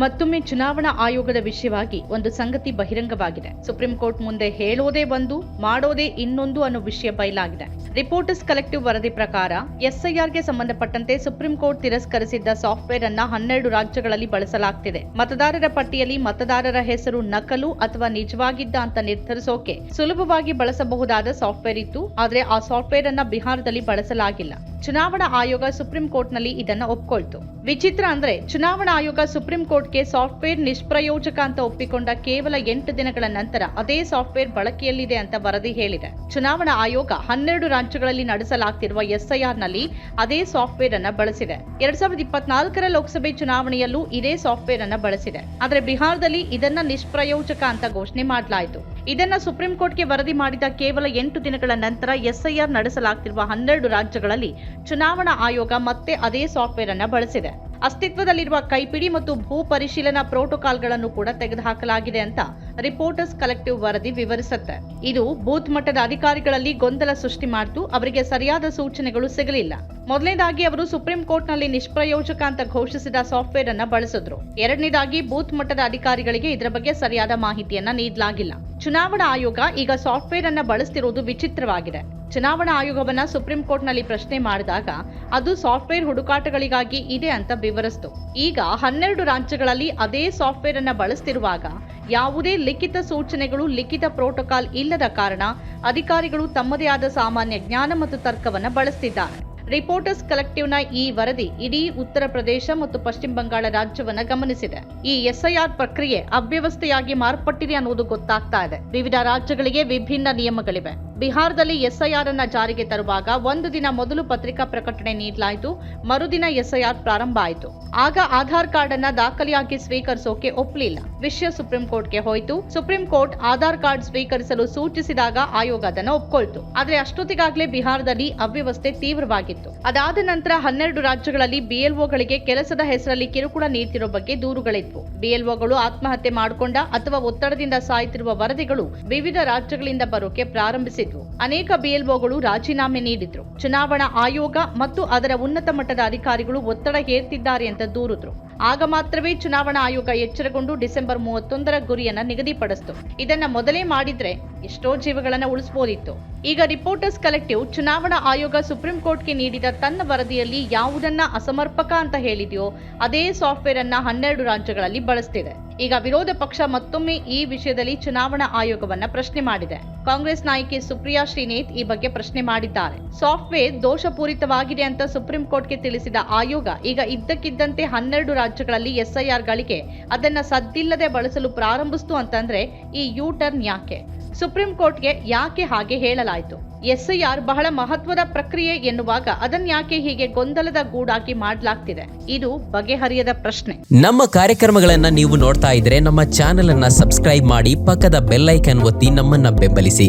ಮತ್ತೊಮ್ಮೆ ಚುನಾವಣಾ ಆಯೋಗದ ವಿಷಯವಾಗಿ ಒಂದು ಸಂಗತಿ ಬಹಿರಂಗವಾಗಿದೆ. ಸುಪ್ರೀಂ ಕೋರ್ಟ್ ಮುಂದೆ ಹೇಳೋದೇ ಒಂದು, ಮಾಡೋದೇ ಇನ್ನೊಂದು ಅನ್ನೋ ವಿಷಯ ಬಯಲಾಗಿದೆ. ರಿಪೋರ್ಟರ್ಸ್ ಕಲೆಕ್ಟಿವ್ ವರದಿ ಪ್ರಕಾರ, ಎಸ್ಐಆರ್ಗೆ ಸಂಬಂಧಪಟ್ಟಂತೆ ಸುಪ್ರೀಂ ಕೋರ್ಟ್ ತಿರಸ್ಕರಿಸಿದ್ದ ಸಾಫ್ಟ್ವೇರ್ ಅನ್ನ ಹನ್ನೆರಡು ರಾಜ್ಯಗಳಲ್ಲಿ ಬಳಸಲಾಗ್ತಿದೆ. ಮತದಾರರ ಪಟ್ಟಿಯಲ್ಲಿ ಮತದಾರರ ಹೆಸರು ನಕಲು ಅಥವಾ ನಿಜವಾಗಿದ್ದ ಅಂತ ನಿರ್ಧರಿಸೋಕೆ ಸುಲಭವಾಗಿ ಬಳಸಬಹುದಾದ ಸಾಫ್ಟ್ವೇರ್ ಇತ್ತು, ಆದರೆ ಆ ಸಾಫ್ಟ್ವೇರ್ ಅನ್ನ ಬಿಹಾರದಲ್ಲಿ ಬಳಸಲಾಗಿಲ್ಲ. ಚುನಾವಣಾ ಆಯೋಗ ಸುಪ್ರೀಂ ಕೋರ್ಟ್ನಲ್ಲಿ ಇದನ್ನ ಒಪ್ಕೊಳ್ತು. ವಿಚಿತ್ರ ಅಂದ್ರೆ ಚುನಾವಣಾ ಆಯೋಗ ಸುಪ್ರೀಂ ಕೋರ್ಟ್ಗೆ ಸಾಫ್ಟ್ವೇರ್ ನಿಷ್ಪ್ರಯೋಜಕ ಅಂತ ಒಪ್ಪಿಕೊಂಡ ಕೇವಲ ಎಂಟು ದಿನಗಳ ನಂತರ ಅದೇ ಸಾಫ್ಟ್ವೇರ್ ಬಳಕೆಯಲ್ಲಿದೆ ಅಂತ ವರದಿ ಹೇಳಿದೆ. ಚುನಾವಣಾ ಆಯೋಗ ಹನ್ನೆರಡು ರಾಜ್ಯಗಳಲ್ಲಿ ನಡೆಸಲಾಗ್ತಿರುವ ಎಸ್ಐಆರ್ನಲ್ಲಿ ಅದೇ ಸಾಫ್ಟ್ವೇರ್ ಅನ್ನ ಬಳಸಿದೆ. ಎರಡ್ ಸಾವಿರದ ಇಪ್ಪತ್ನಾಲ್ಕರ ಲೋಕಸಭೆ ಚುನಾವಣೆಯಲ್ಲೂ ಇದೇ ಸಾಫ್ಟ್ವೇರ್ ಅನ್ನ ಬಳಸಿದೆ. ಆದ್ರೆ ಬಿಹಾರದಲ್ಲಿ ಇದನ್ನ ನಿಷ್ಪ್ರಯೋಜಕ ಅಂತ ಘೋಷಣೆ ಮಾಡಲಾಯಿತು. ಇದನ್ನ ಸುಪ್ರೀಂ ಕೋರ್ಟ್ಗೆ ವರದಿ ಮಾಡಿದ ಕೇವಲ ಎಂಟು ದಿನಗಳ ನಂತರ ಎಸ್ಐಆರ್ ನಡೆಸಲಾಗ್ತಿರುವ ಹನ್ನೆರಡು ರಾಜ್ಯಗಳಲ್ಲಿ ಚುನಾವಣಾ ಆಯೋಗ ಮತ್ತೆ ಅದೇ ಸಾಫ್ಟ್ವೇರ್ ಅನ್ನು ಬಳಸಿದೆ. ಅಸ್ತಿತ್ವದಲ್ಲಿರುವ ಕೈಪಿಡಿ ಮತ್ತು ಭೂ ಪರಿಶೀಲನಾ ಪ್ರೋಟೋಕಾಲ್ಗಳನ್ನು ಕೂಡ ತೆಗೆದುಹಾಕಲಾಗಿದೆ ಅಂತ ರಿಪೋರ್ಟರ್ಸ್ ಕಲೆಕ್ಟಿವ್ ವರದಿ ವಿವರಿಸುತ್ತೆ. ಇದು ಬೂತ್ ಮಟ್ಟದ ಅಧಿಕಾರಿಗಳಲ್ಲಿ ಗೊಂದಲ ಸೃಷ್ಟಿ ಮಾಡಿತು, ಅವರಿಗೆ ಸರಿಯಾದ ಸೂಚನೆಗಳು ಸಿಗಲಿಲ್ಲ. ಮೊದಲನೇದಾಗಿ ಅವರು ಸುಪ್ರೀಂ ಕೋರ್ಟ್ನಲ್ಲಿ ನಿಷ್ಪ್ರಯೋಜಕ ಅಂತ ಘೋಷಿಸಿದ ಸಾಫ್ಟ್ವೇರ್ ಅನ್ನ ಬಳಸಿದ್ರು. ಎರಡನೇದಾಗಿ ಬೂತ್ ಮಟ್ಟದ ಅಧಿಕಾರಿಗಳಿಗೆ ಇದರ ಬಗ್ಗೆ ಸರಿಯಾದ ಮಾಹಿತಿಯನ್ನ ನೀಡಲಾಗಿಲ್ಲ. ಚುನಾವಣಾ ಆಯೋಗ ಈಗ ಸಾಫ್ಟ್ವೇರ್ ಅನ್ನ ಬಳಸ್ತಿರುವುದು ವಿಚಿತ್ರವಾಗಿದೆ. ಚುನಾವಣಾ ಆಯೋಗವನ್ನ ಸುಪ್ರೀಂ ಕೋರ್ಟ್ನಲ್ಲಿ ಪ್ರಶ್ನೆ ಮಾಡಿದಾಗ ಅದು ಸಾಫ್ಟ್ವೇರ್ ಹುಡುಕಾಟಗಳಿಗಾಗಿ ಇದೆ ಅಂತ ವಿವರಿಸಿತು. ಈಗ ಹನ್ನೆರಡು ರಾಜ್ಯಗಳಲ್ಲಿ ಅದೇ ಸಾಫ್ಟ್ವೇರ್ ಅನ್ನ ಬಳಸ್ತಿರುವಾಗ ಯಾವುದೇ ಲಿಖಿತ ಸೂಚನೆಗಳು, ಲಿಖಿತ ಪ್ರೋಟೋಕಾಲ್ ಇಲ್ಲದ ಕಾರಣ ಅಧಿಕಾರಿಗಳು ತಮ್ಮದೇ ಆದ ಸಾಮಾನ್ಯ ಜ್ಞಾನ ಮತ್ತು ತರ್ಕವನ್ನ ಬಳಸ್ತಿದ್ದಾರೆ. ರಿಪೋರ್ಟರ್ಸ್ ಕಲೆಕ್ಟಿವ್ನ ಈ ವರದಿ ಇಡೀ ಉತ್ತರ ಪ್ರದೇಶ ಮತ್ತು ಪಶ್ಚಿಮ ಬಂಗಾಳ ರಾಜ್ಯವನ್ನ ಗಮನಿಸಿದೆ. ಈ ಎಸ್ಐಆರ್ ಪ್ರಕ್ರಿಯೆ ಅವ್ಯವಸ್ಥೆಯಾಗಿ ಮಾರ್ಪಟ್ಟಿದೆ ಅನ್ನೋದು ಗೊತ್ತಾಗ್ತಾ ಇದೆ. ವಿವಿಧ ರಾಜ್ಯಗಳಿಗೆ ವಿಭಿನ್ನ ನಿಯಮಗಳಿವೆ. ಬಿಹಾರದಲ್ಲಿ ಎಸ್ಐಆರ್ ಅನ್ನ ಜಾರಿಗೆ ತರುವಾಗ ಒಂದು ದಿನ ಮೊದಲು ಪತ್ರಿಕಾ ಪ್ರಕಟಣೆ ನೀಡಲಾಯಿತು, ಮರುದಿನ ಎಸ್ಐಆರ್ ಪ್ರಾರಂಭ ಆಯಿತು. ಆಗ ಆಧಾರ್ ಕಾರ್ಡ್ ಅನ್ನ ದಾಖಲೆಯಾಗಿ ಸ್ವೀಕರಿಸೋಕೆ ಒಪ್ಪಲಿಲ್ಲ. ವಿಷಯ ಸುಪ್ರೀಂ ಕೋರ್ಟ್ಗೆ ಹೋಯಿತು. ಸುಪ್ರೀಂ ಕೋರ್ಟ್ ಆಧಾರ್ ಕಾರ್ಡ್ ಸ್ವೀಕರಿಸಲು ಸೂಚಿಸಿದಾಗ ಆಯೋಗ ಅದನ್ನ ಒಪ್ಕೊಳ್ತು. ಆದ್ರೆ ಅಷ್ಟೊತ್ತಿಗಾಗ್ಲೇ ಬಿಹಾರದಲ್ಲಿ ಅವ್ಯವಸ್ಥೆ ತೀವ್ರವಾಗಿತ್ತು. ಅದಾದ ನಂತರ ಹನ್ನೆರಡು ರಾಜ್ಯಗಳಲ್ಲಿ ಬಿಎಲ್ಒಗಳಿಗೆ ಕೆಲಸದ ಹೆಸರಲ್ಲಿ ಕಿರುಕುಳ ನೀಡ್ತಿರೋ ಬಗ್ಗೆ ದೂರುಗಳಿದ್ವು. ಬಿಎಲ್ಒಗಳು ಆತ್ಮಹತ್ಯೆ ಮಾಡಿಕೊಂಡ ಅಥವಾ ಒತ್ತಡದಿಂದ ಸಾಯ್ತಿರುವ ವರದಿಗಳು ವಿವಿಧ ರಾಜ್ಯಗಳಿಂದ ಬರೋಕೆ ಪ್ರಾರಂಭಿಸಿದ್ವು ಅನೇಕ ಬಿಎಲ್ಒಗಳು ರಾಜೀನಾಮೆ ನೀಡಿದ್ರು. ಚುನಾವಣಾ ಆಯೋಗ ಮತ್ತು ಅದರ ಉನ್ನತ ಮಟ್ಟದ ಅಧಿಕಾರಿಗಳು ಒತ್ತಡ ಹೇರ್ತಿದ್ದಾರೆ ಅಂತ ದೂರಿದ್ರು. ಆಗ ಮಾತ್ರವೇ ಚುನಾವಣಾ ಆಯೋಗ ಎಚ್ಚರಗೊಂಡು ಡಿಸೆಂಬರ್ ಮೂವತ್ತೊಂದರ ಗುರಿಯನ್ನ ನಿಗದಿಪಡಿಸಿತು. ಇದನ್ನ ಮೊದಲೇ ಮಾಡಿದ್ರೆ ಎಷ್ಟೋ ಜೀವಗಳನ್ನ ಉಳಿಸಬಹುದಿತ್ತು ಈಗ ರಿಪೋರ್ಟರ್ಸ್ ಕಲೆಕ್ಟಿವ್ ಚುನಾವಣಾ ಆಯೋಗ ಸುಪ್ರೀಂ ಕೋರ್ಟ್ಗೆ ನೀಡಿದ ತನ್ನ ವರದಿಯಲ್ಲಿ ಯಾವುದನ್ನ ಅಸಮರ್ಪಕ ಅಂತ ಹೇಳಿದೆಯೋ, ಅದೇ ಸಾಫ್ಟ್ವೇರ್ ಅನ್ನ ಹನ್ನೆರಡು ರಾಜ್ಯಗಳಲ್ಲಿ ಬಳಸ್ತಿದೆ. ಈಗ ವಿರೋಧ ಪಕ್ಷ ಮತ್ತೊಮ್ಮೆ ಈ ವಿಷಯದಲ್ಲಿ ಚುನಾವಣಾ ಆಯೋಗವನ್ನ ಪ್ರಶ್ನೆ ಮಾಡಿದೆ. ಕಾಂಗ್ರೆಸ್ ನಾಯಕಿ ಸುಪ್ರಿಯಾ ಶ್ರೀನೇತ್ ಈ ಬಗ್ಗೆ ಪ್ರಶ್ನೆ ಮಾಡಿದ್ದಾರೆ. ಸಾಫ್ಟ್ವೇರ್ ದೋಷಪೂರಿತವಾಗಿದೆ ಅಂತ ಸುಪ್ರೀಂ ಕೋರ್ಟ್ಗೆ ತಿಳಿಸಿದ ಆಯೋಗ ಈಗ ಇದ್ದಕ್ಕಿದ್ದಂತೆ ಹನ್ನೆರಡು ರಾಜ್ಯಗಳಲ್ಲಿ ಎಸ್ಐಆರ್ಗಳಿಗೆ ಅದನ್ನ ಸದ್ದಿಲ್ಲದೆ ಬಳಸಲು ಪ್ರಾರಂಭಿಸ್ತು ಅಂತಂದ್ರೆ ಈ ಯೂ ಟರ್ನ್ ಯಾಕೆ? ಸುಪ್ರೀಂ ಕೋರ್ಟ್ಗೆ ಯಾಕೆ ಹಾಗೆ ಹೇಳಲಾಯಿತು? ಎಸ್ಐಆರ್ ಬಹಳ ಮಹತ್ವದ ಪ್ರಕ್ರಿಯೆ ಎನ್ನುವಾಗ ಅದನ್ಯಾಕೆ ಹೀಗೆ ಗೊಂದಲದ ಗೂಡಾಗಿ ಮಾಡಲಾಗ್ತಿದೆ? ಇದು ಬಗೆಹರಿಯದ ಪ್ರಶ್ನೆ. ನಮ್ಮ ಕಾರ್ಯಕ್ರಮಗಳನ್ನ ನೀವು ನೋಡ್ತಾ ಇದ್ರೆ ನಮ್ಮ ಚಾನೆಲ್ ಅನ್ನ ಸಬ್ಸ್ಕ್ರೈಬ್ ಮಾಡಿ ಪಕ್ಕದ ಬೆಲ್ಲೈಕನ್ ಒತ್ತಿ ನಮ್ಮನ್ನ ಬೆಂಬಲಿಸಿ.